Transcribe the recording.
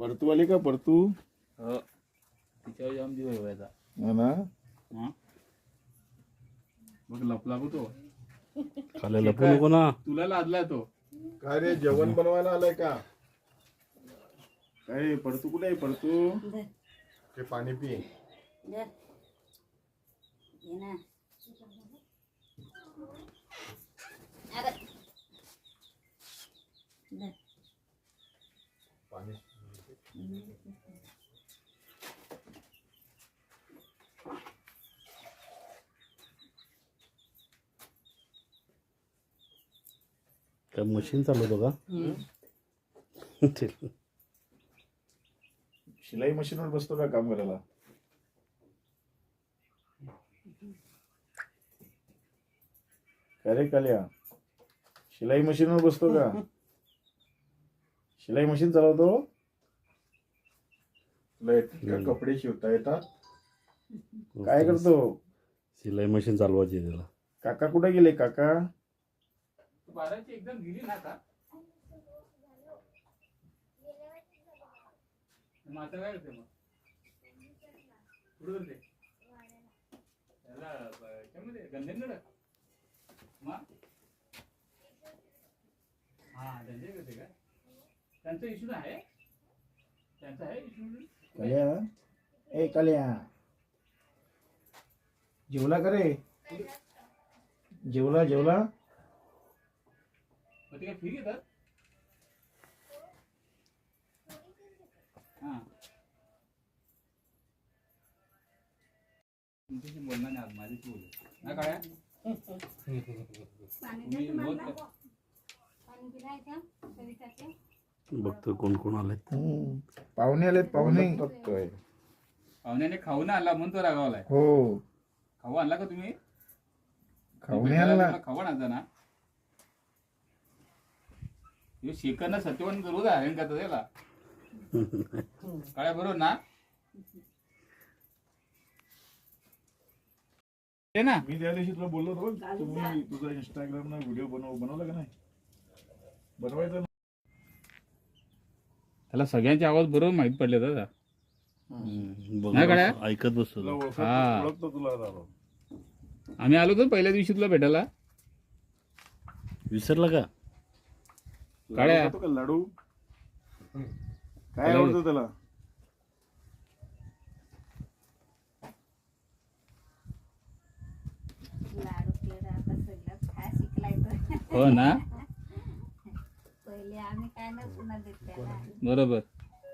परतू आली का? परतू? हो. तिच्यावर जाम हा ना? हा? बघ लपला तो खाली लपू नको ना. तुला लादलाय तो. काय रे जेवण बनवायला आलाय का? काय पडतू कुठे आहे पडतू ते पाणी पी. पाणी. काय मशीन चालवतो का ते शिलाई मशीनवर बसतो का काम करायला? काय रे काल्या शिलाई मशीनवर बसतो का? शिलाई मशीन चालवतो? कपडे शिवता येतात. काय करतो? सिलाई मशीन चालवायची त्याला. काका कुठे गेले काका? बाराची एकदम गेली ना का मग आता काय करते मग? कुठं करते? त्याला ब- याच्यामध्ये गंधेंकडं? मग हा त्यांच्या करते का? त्यांचा इश्यू आहे. काल्या ए काल्या जेवला का रे? जेवला जेवला? ते हा. बोलणार नाही आज माझ्याशी बोल. ना काय तुम्ही रोज पाणी पिलायचं? सविताचे बघतो कोण कोण आले पाहुणे आलेत पाहुणे. बघतोय. पाहुण्याने खाऊन आणला म्हणून तो रागावलाय. हो. खाऊ आणला का तुम्ही? खाऊने आणला. खाऊ आणायचा ना. ह्यो शेकरनं सत्यवान रोज हरण करतात याला. काय बरोबर ना. ते ना. मी त्या दिवशी तुला बोललो होतो बघ, तुम्ही तुझा इंस्टाग्राम ना व्हिडिओ बनव बनवला का नाही? बनवायचा ना. त्याला सगळ्यांचे आवाज बरोबर माहीत पडले दादा नाही गड्या? ऐकत बसतो तुला तो. ओळखतो हा. ओळखतो तुला दादा. आम्ही आलो होतो पहिल्या दिवशी तुला भेटायला विसरला का लाडू काळ्या. खातो का लाडू काय लाडू. आवडतं त्याला लाडू पेढा आता सगळं खा शिकलाय तो हो ना पहिले आम्ही काय नसणार देत त्याला बरोबर.